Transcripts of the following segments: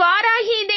இவ்வாறாகி இதை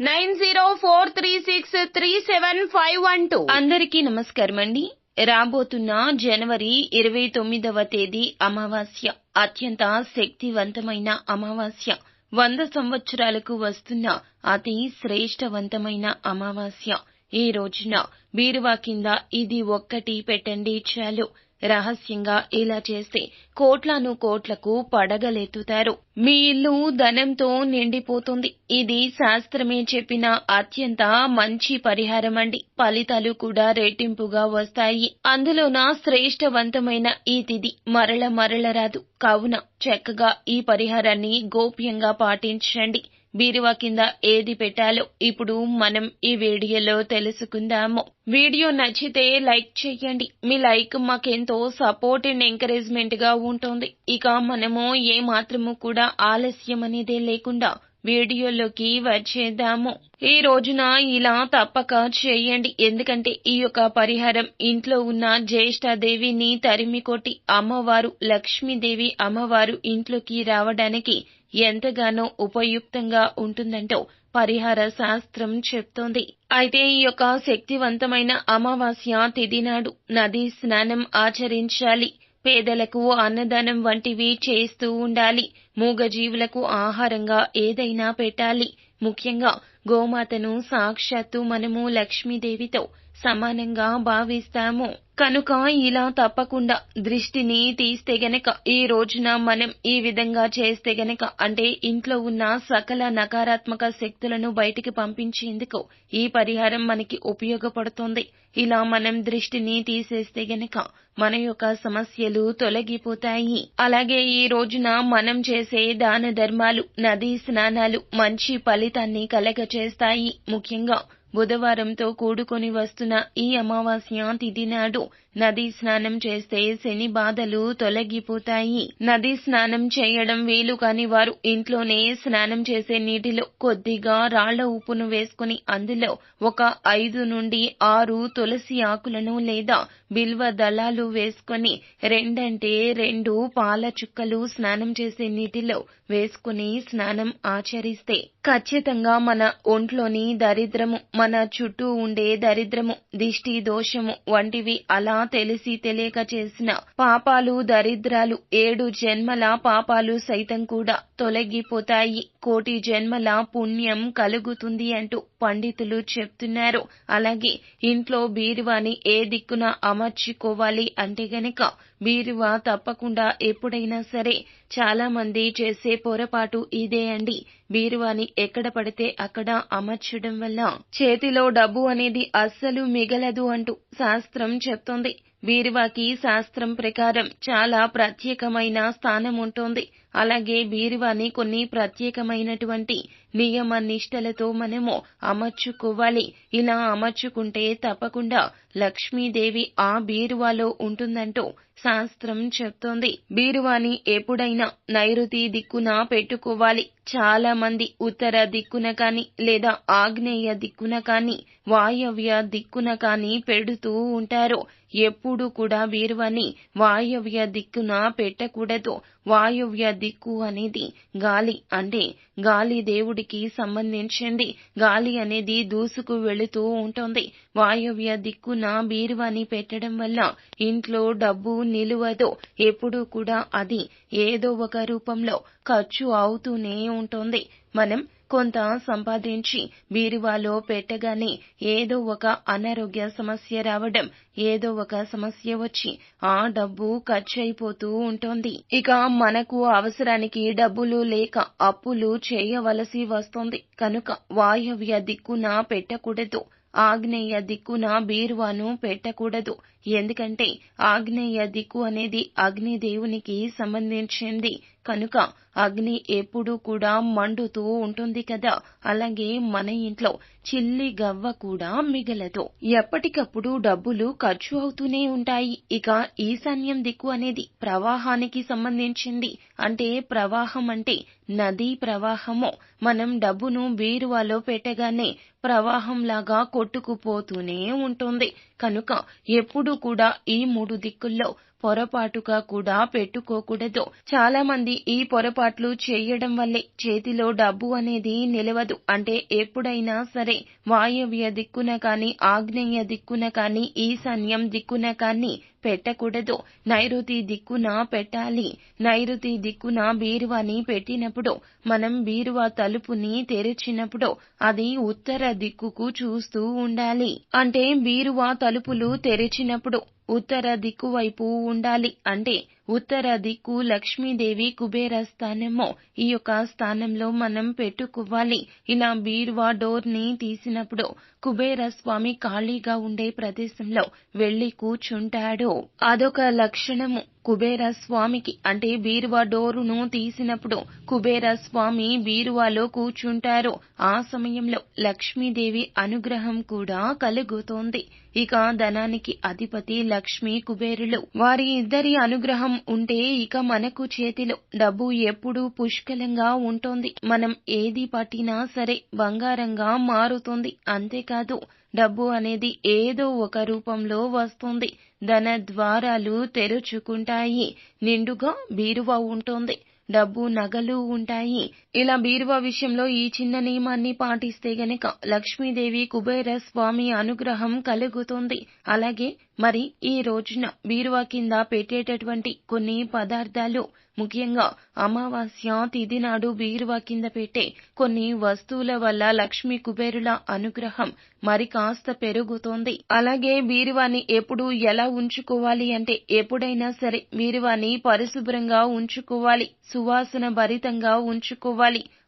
nine zero four three six three seven five one two. అందరికీ నమస్కారం అండి రాబోతున్న జనవరి ఇరవై తొమ్మిదవ తేదీ అమావాస్య. అత్యంత శక్తివంతమైన అమావాస్య. వంద సంవత్సరాలకు వస్తున్న అతి శ్రేష్టవంతమైన అమావాస్య. ఈ రోజున బీరువా కింద ఇది ఒక్కటి పెట్టండి చాలు. రహస్యంగా ఇలా చేస్తే కోట్లను కోట్లకు పడగలెత్తుతారు. మీ ఇల్లు ధనంతో నిండిపోతుంది. ఇది శాస్త్రమే చెప్పిన అత్యంత మంచి పరిహారం అండి ఫలితాలు కూడా రెట్టింపుగా వస్తాయి. అందులోన శ్రేష్టవంతమైన ఈ తిథి మరల మరల రాదు. కావున చక్కగా ఈ పరిహారాన్ని గోప్యంగా పాటించండి. బీరువా కింద ఏది పెట్టాలో ఇప్పుడు మనం ఈ వీడియోలో తెలుసుకుందాము. వీడియో నచ్చితే లైక్ చేయండి. మీ లైక్ మాకెంతో సపోర్ట్ అండ్ ఎంకరేజ్మెంట్గా ఉంటుంది. ఇక మనము ఏ మాత్రము కూడా ఆలస్యం అనేదే లేకుండా వీడియోలోకి వచ్చేద్దాము. ఈ రోజున ఇలా తప్పక చేయండి. ఎందుకంటే ఈ యొక్క పరిహారం ఇంట్లో ఉన్న జ్యేష్ఠదేవిని తరిమి కొట్టి అమ్మవారు లక్ష్మీదేవి అమ్మవారు ఇంట్లోకి రావడానికి ఎంతగానో ఉపయుక్తంగా ఉంటుందంటూ పరిహార శాస్త్రం చెప్తోంది. అయితే ఈ యొక్క శక్తివంతమైన అమావాస్య తిథి నాడు నదీ స్నానం ఆచరించాలి. పేదలకు అన్నదానం వంటివి చేస్తూ ఉండాలి. మూగజీవులకు ఆహారంగా ఏదైనా పెట్టాలి. ముఖ్యంగా గోమాతను సాక్షాత్తు మనము లక్ష్మీదేవితో సమానంగా భావిస్తాము. కనుక ఇలా తప్పకుండా దృష్టిని తీస్తే గనక ఈ రోజున మనం ఈ విధంగా చేస్తే గనక అంటే ఇంట్లో ఉన్న సకల నకారాత్మక శక్తులను బయటికి పంపించేందుకు ఈ పరిహారం మనకి ఉపయోగపడుతుంది. ఇలా మనం దృష్టిని తీసేస్తే గనక మన యొక్క సమస్యలు తొలగిపోతాయి. అలాగే ఈ రోజున మనం చేసే దాన ధర్మాలు నదీ స్నానాలు మంచి ఫలితాన్ని కలగచేస్తాయి. ముఖ్యంగా బుధవారంతో కూడుకొని వస్తున్న ఈ అమావాస్య తిథి నాడు నదీ స్నానం చేస్తే శని బాధలు తొలగిపోతాయి. నదీ స్నానం చేయడం వీలు కాని వారు ఇంట్లోనే స్నానం చేసే నీటిలో కొద్దిగా రాళ్ళ ఉప్పును వేసుకుని అందులో ఒక ఐదు నుండి ఆరు తులసి ఆకులను లేదా బిల్వ దళాలు వేసుకొని రెండంటే రెండు పాల చుక్కలు స్నానం చేసే నీటిలో వేసుకుని స్నానం ఆచరిస్తే ఖచ్చితంగా మన ఒంట్లోని దరిద్రము మన చుట్టూ ఉండే దరిద్రము దిష్టి దోషము వంటివి అలా తెలిసి తెలియక చేసిన పాపాలు దరిద్రాలు ఏడు జన్మల పాపాలు సైతం కూడా తొలగిపోతాయి. కోటి జన్మల పుణ్యం కలుగుతుంది అంటూ పండితులు చెప్తున్నారు. అలాగే ఇంట్లో బీరువాని ఏ దిక్కున అమర్చుకోవాలి అంటే గనక బీరువా తప్పకుండా ఎప్పుడైనా సరే చాలా మంది చేసే పొరపాటు ఇదే అండి. బీరువాని ఎక్కడ పడితే అక్కడ అమర్చడం వల్ల చేతిలో డబ్బు అనేది అస్సలు మిగలదు అంటూ శాస్త్రం చెప్తోంది. బీరువాకి శాస్త్రం ప్రకారం చాలా ప్రత్యేకమైన స్థానం ఉంటుంది. అలాగే బీరువాని కొన్ని ప్రత్యేకమైనటువంటి నియమ నిష్టలతో మనము అమర్చుకోవాలి. ఇలా అమర్చుకుంటే తప్పకుండా లక్ష్మీదేవి ఆ బీరువాలో ఉంటుందంటూ శాస్త్రం చెప్తోంది. బీరువాని ఎప్పుడైనా నైరుతి దిక్కున పెట్టుకోవాలి. చాలా మంది ఉత్తర దిక్కున కాని లేదా ఆగ్నేయ దిక్కున కాని వాయవ్య దిక్కున కాని పెడుతూ ఉంటారు. ఎప్పుడు కూడా బీరువాని వాయవ్య దిక్కున పెట్టకూడదు. వాయువ్య దిక్కు అనేది గాలి అంటే గాలి దేవుడికి సంబంధించింది. గాలి అనేది దూసుకు వెళుతూ ఉంటుంది. వాయవ్య దిక్కున బీరువాని పెట్టడం వల్ల ఇంట్లో డబ్బు నిలువదో. ఎప్పుడూ కూడా అది ఏదో ఒక రూపంలో ఖర్చు అవుతూనే ఉంటుంది. మనం కొంత సంపాదించి బీరువాలో పెట్టగానే ఏదో ఒక అనారోగ్య సమస్య రావడం ఏదో ఒక సమస్య వచ్చి ఆ డబ్బు ఖర్చయిపోతూ ఉంటుంది. ఇక మనకు అవసరానికి డబ్బులు లేక అప్పులు చేయవలసి వస్తుంది. కనుక వాయవ్య దిక్కున పెట్టకూడదు. ఆగ్నేయ దిక్కున బీరువాను పెట్టకూడదు. ఎందుకంటే ఆగ్నేయ దిక్కు అనేది అగ్నిదేవునికి సంబంధించింది. కనుక అగ్ని ఎప్పుడూ కూడా మండుతూ ఉంటుంది కదా? అలాగే మన ఇంట్లో చిల్లి గవ్వ కూడా మిగలదు. ఎప్పటికప్పుడు డబ్బులు ఖర్చు అవుతూనే ఉంటాయి. ఇక ఈశాన్యం దిక్కు అనేది ప్రవాహానికి సంబంధించింది. అంటే ప్రవాహం అంటే నదీ ప్రవాహము. మనం డబ్బును బీరువాలో పెట్టగానే ప్రవాహంలాగా కొట్టుకుపోతూనే ఉంటుంది. కనుక ఎప్పుడు కూడా ఈ మూడు దిక్కుల్లో పొరపాటుగా కూడా పెట్టుకోకూడదు. చాలా మంది ఈ పొరపాట్లు చేయడం వల్లే చేతిలో డబ్బు అనేది నిలవదు. అంటే ఎప్పుడైనా సరే వాయవ్య దిక్కున కాని ఆగ్నేయ దిక్కున కాని ఈశాన్యం దిక్కున కాని పెట్టకూడదు. నైరుతి దిక్కున పెట్టాలి. నైరుతి దిక్కున బీరువాని పెట్టినప్పుడు మనం బీరువా తలుపుని తెరిచినప్పుడు అది ఉత్తర దిక్కుకు చూస్తూ ఉండాలి. అంటే బీరువా తలుపులు తెరిచినప్పుడు ఉత్తర దిక్కు వైపు ఉండాలి. అంటే ఉత్తర దిక్కు లక్ష్మీదేవి కుబేర స్థానము. ఈ యొక్క స్థానంలో మనం పెట్టుకోవాలి. ఇలా బీరువా డోర్ని తీసినప్పుడు కుబేర స్వామి ఖాళీగా ఉండే ప్రదేశంలో వెళ్ళి కూర్చుంటాడు. అదొక లక్షణము. కుబేర స్వామికి అంటే బీరువా డోరును తీసినప్పుడు కుబేర స్వామి బీరువాలో కూర్చుంటారు. ఆ సమయంలో లక్ష్మీదేవి అనుగ్రహం కూడా కలుగుతోంది. ఇక ధనానికి అధిపతి లక్ష్మీ కుబేరులు. వారి ఇద్దరి అనుగ్రహం ఉంటే ఇక మనకు చేతిలో డబ్బు ఎప్పుడూ పుష్కలంగా ఉంటుంది. మనం ఏది పట్టినా సరే బంగారంగా మారుతుంది. అంతే కాదు. డబ్బు అనేది ఏదో ఒక రూపంలో వస్తుంది. ధన ద్వారాలు తెరుచుకుంటాయి. నిండుగా బీరువా ఉంటుంది. డబ్బు నగలు ఉంటాయి. ఇలా బీరువా విషయంలో ఈ చిన్న నియమాన్ని పాటిస్తే గనక లక్ష్మీదేవి కుబేర స్వామి అనుగ్రహం కలుగుతుంది. అలాగే మరి ఈ రోజున బీరువా కింద పెట్టేటటువంటి కొన్ని పదార్థాలు ముఖ్యంగా అమావాస్య తిథి నాడు బీరువా కింద పెట్టే కొన్ని వస్తువుల వల్ల లక్ష్మీ కుబేరుల అనుగ్రహం మరి కాస్త పెరుగుతోంది. అలాగే బీరువాని ఎప్పుడు ఎలా ఉంచుకోవాలి అంటే ఎప్పుడైనా సరే బీరువాని పరిశుభ్రంగా ఉంచుకోవాలి సువాసన భరితంగా ఉంచుకోవాలి.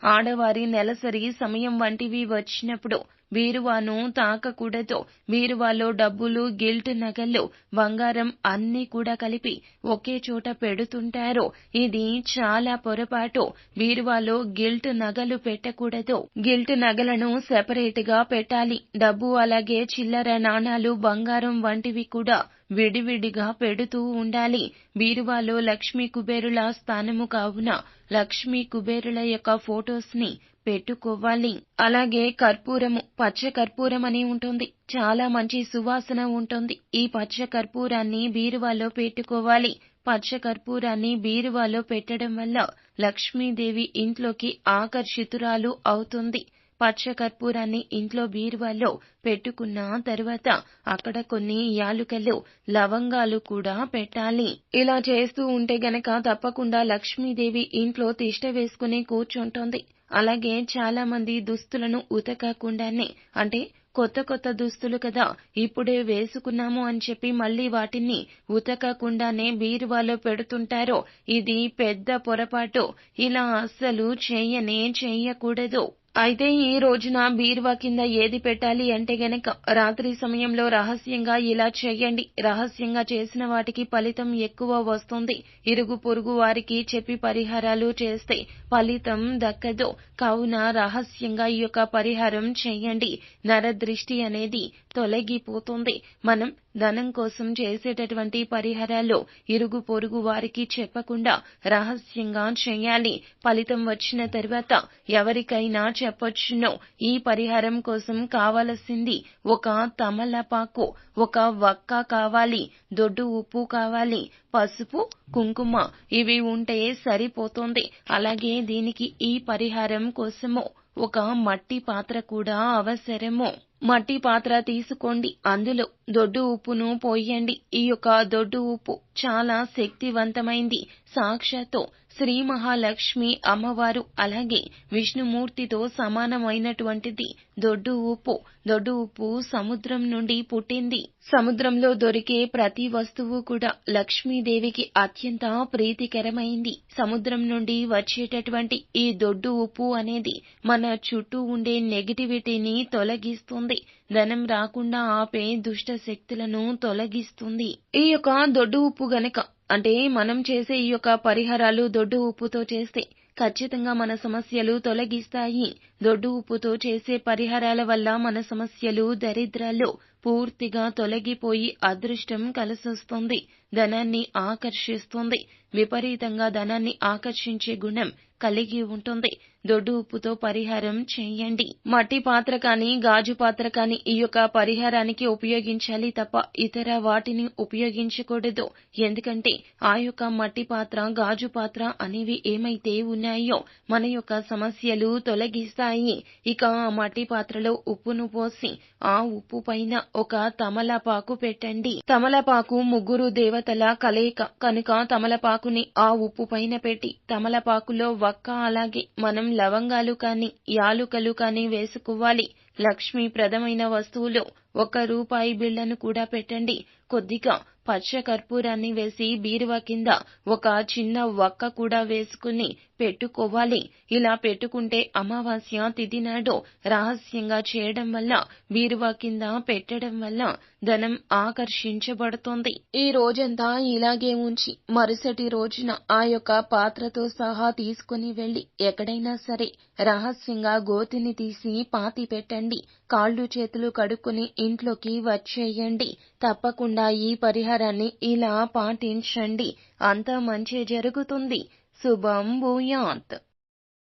ఆడవారి నెలసరి సమయం వంటివి వచ్చినప్పుడు బీరువాను తాకకూడదు. బీరువాలో డబ్బులు గిల్ట్ నగలు బంగారం అన్నీ కూడా కలిపి ఒకే చోట పెడుతుంటారు. ఇది చాలా పొరపాటు. బీరువాలో గిల్ట్ నగలు పెట్టకూడదు. గిల్ట్ నగలను సెపరేట్గా పెట్టాలి. డబ్బు అలాగే చిల్లర నాణాలు బంగారం వంటివి కూడా విడివిడిగా పెడుతూ ఉండాలి. బీరువాలో లక్ష్మీ కుబేరుల స్థానము కావున లక్ష్మీ కుబేరుల యొక్క ఫొటోస్ని పెట్టుకోవాలి. అలాగే కర్పూరము పచ్చ కర్పూరం అని ఉంటుంది. చాలా మంచి సువాసన ఉంటుంది. ఈ పచ్చ కర్పూరాన్ని బీరువాలో పెట్టుకోవాలి. పచ్చ కర్పూరాన్ని బీరువాలో పెట్టడం వల్ల లక్ష్మీదేవి ఇంట్లోకి ఆకర్షితురాలు అవుతుంది. పచ్చ కర్పూరాన్ని ఇంట్లో బీరువాలో పెట్టుకున్న తర్వాత అక్కడ కొన్ని యాలుకలు లవంగాలు కూడా పెట్టాలి. ఇలా చేస్తూ ఉంటే గనక తప్పకుండా లక్ష్మీదేవి ఇంట్లో తిష్ట వేసుకుని కూర్చుంటుంది. అలాగే చాలా మంది దుస్తులను ఉతకకుండానే అంటే కొత్త కొత్త దుస్తులు కదా ఇప్పుడే వేసుకున్నాము అని చెప్పి మళ్ళీ వాటిని ఉతకకుండానే బీరువాలో పెడుతుంటారో ఇది పెద్ద పొరపాటు. ఇలా అస్సలు చెయ్యనే చెయ్యకూడదు అయితే ఈ రోజున బీరువా కింద ఏది పెట్టాలి అంటే గనక రాత్రి సమయంలో రహస్యంగా ఇలా చేయండి. రహస్యంగా చేసిన వాటికి ఫలితం ఎక్కువ వస్తుంది. ఇరుగు పొరుగు వారికి చెప్పి పరిహారాలు చేస్తే ఫలితం దక్కదు. కావున రహస్యంగా ఈ యొక్క పరిహారం చేయండి. నరదృష్టి అనేది తొలగిపోతుంది. మనం ధనం కోసం చేసేటటువంటి పరిహారాలు ఇరుగు పొరుగు వారికి చెప్పకుండా రహస్యంగా చేయాలి. ఫలితం వచ్చిన తర్వాత ఎవరికైనా చెప్పొచ్చును. ఈ పరిహారం కోసం కావలసింది ఒక తమలపాకు ఒక వక్క కావాలి దొడ్డు ఉప్పు కావాలి పసుపు కుంకుమ. ఇవి ఉంటే సరిపోతుంది. అలాగే దీనికి ఈ పరిహారం కోసము ఒక మట్టి పాత్ర కూడా అవసరము. మట్టి పాత్ర తీసుకోండి. అందులో దొడ్డు ఉప్పును పోయండి. ఈ యొక్క దొడ్డు ఉప్పు చాలా శక్తివంతమైంది. సాక్షాత్తు శ్రీ మహాలక్ష్మి అమ్మవారు అలాగే విష్ణుమూర్తితో సమానమైనటువంటిది. దొడ్డు ఉప్పు దొడ్డు ఉప్పు సముద్రం నుండి పుట్టింది. సముద్రంలో దొరికే ప్రతి వస్తువు కూడా లక్ష్మీదేవికి అత్యంత ప్రీతికరమైంది. సముద్రం నుండి వచ్చేటటువంటి ఈ దొడ్డు ఉప్పు అనేది మన చుట్టూ ఉండే నెగిటివిటీని తొలగిస్తుంది. ధనం రాకుండా ఆపే దుష్ట శక్తులను తొలగిస్తుంది. ఈ యొక్క దొడ్డు ఉప్పు గనక అంటే మనం చేసే ఈ యొక్క పరిహారాలు దొడ్డు ఉప్పుతో చేస్తే ఖచ్చితంగా మన సమస్యలు తొలగిస్తాయి. దొడ్డు ఉప్పుతో చేసే పరిహారాల వల్ల మన సమస్యలు దరిద్రాలు పూర్తిగా తొలగిపోయి అదృష్టం కలిసొస్తుంది. ధనాన్ని ఆకర్షిస్తుంది. విపరీతంగా ధనాన్ని ఆకర్షించే గుణం కలిగి ఉంటుంది. దొడ్డు ఉప్పుతో పరిహారం చేయండి. మట్టి పాత్ర కానీ గాజు పాత్ర కానీ ఈ యొక్క పరిహారానికి ఉపయోగించాలి తప్ప ఇతర వాటిని ఉపయోగించకూడదు. ఎందుకంటే ఆ యొక్క మట్టి పాత్ర గాజు పాత్ర అనేవి ఏమైతే ఉన్నాయో మన యొక్క సమస్యలు తొలగిస్తాయి. ఇక ఆ మట్టి పాత్రలో ఉప్పును పోసి ఆ ఉప్పు పైన ఒక తమలపాకు పెట్టండి. తమలపాకు ముగ్గురు దేవతల కలయిక. కనుక తమలపాకుని ఆ ఉప్పు పైన పెట్టి తమలపాకులో వక్క అలాగే మనం లవంగాలు కానీ యాలుకలు కానీ వేసుకోవాలి లక్ష్మీప్రదమైన వస్తువులు ఒక రూపాయి బిళ్ళను కూడా పెట్టండి. కొద్దిగా పచ్చ కర్పూరాన్ని వేసి బీరువా కింద ఒక చిన్న వక్క కూడా వేసుకుని పెట్టుకోవాలి. ఇలా పెట్టుకుంటే అమావాస్య తిథి నాడు రహస్యంగా చేయడం వల్ల బీరువా కింద పెట్టడం వల్ల ధనం ఆకర్షించబడుతుంది. ఈ రోజంతా ఇలాగే ఉంచి మరుసటి రోజున ఆ యొక్క పాత్రతో సహా తీసుకుని వెళ్ళి ఎక్కడైనా సరే రహస్యంగా గోతిని తీసి పాతి పెట్టండి. కాళ్ళు చేతులు కడుక్కుని ఇంట్లోకి వచ్చేయండి. తప్పకుండా ఈ పరిహారాన్ని ఇలా పాటించండి. అంతా మంచి జరుగుతుంది. శుభం భూయాత్.